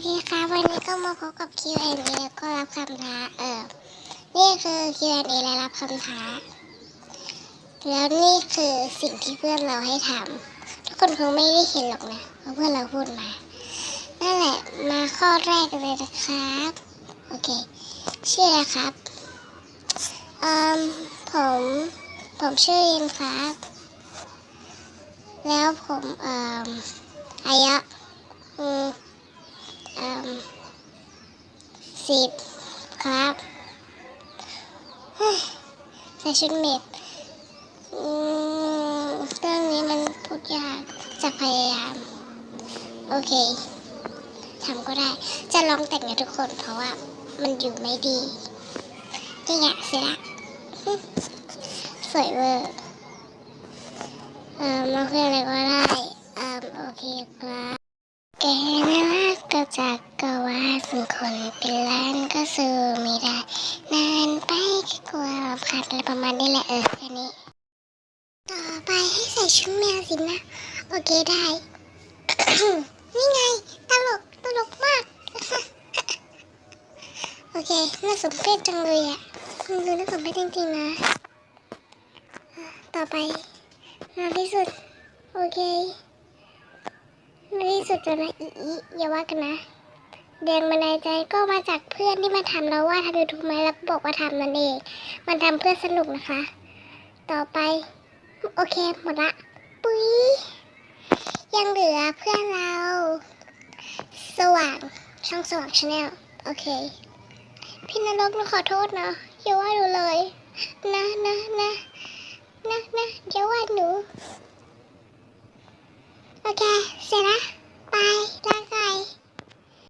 เคค่ะวันนี้ก็มาพบกับ Q&A แล้วก็รับคำท้า เออ นี่คือ Q&A และรับคำท้า แล้วนี่คือสิ่งที่เพื่อนเราให้ทำทุกคนคงไม่ได้เห็นหรอกนะเพราะเพื่อนเราพูดมา นั่นแหละ มาข้อแรกเลยนะครับ โอเค ชื่ออะไรครับอืมผม ผมชื่อยินครับ แล้วผมเอ่ออายุอืมเอ่อ สิบครับใส่ชุดเมดเรื่องนี้มันพูดยากจะพยายาม โอเคทำก็ได้ จะลองแต่งให้ทุกคนเพราะว่ามันอยู่ไม่ดีนี่ไงเสร็จละสวยเวอร์เอ่อมาคืออะไรก็ได้เอ่อโอเคครับแก จากก็ว่าสังคนเป็นล้านก็สู้อไม่ได้ นานไปก็กลัวรำคาญอะไรประมาณนี้แหละเออแค่นี้ ต่อไปให้ใส่ชุดแมวสินะ โอเคได้ นี่ไง ตลก ตลกมาก โอเค น่าสมเพชจังเลยอะคุณดูน่าสมเพชจริงๆนะอะต่อไปในที่สุด โอเค ในที่สุดจะนะอีอีอย่าว่ากันนะแรงบันดาลใจก็มาจากเพื่อนที่มาทำแล้วว่าทำยูทูบไหมแล้วบอกว่าทำนั่นเอง มันทำเพื่อสนุกนะคะ ต่อไป โอเคหมดละ ปุ้ยยังเหลือเพื่อนเรา สว่างช่องสว่างชาแนลโอเค พี่นรกหนูขอโทษนะอย่าว่าหนูเลย นะนะนะนะนะเดี๋ยวว่าหนู โอเ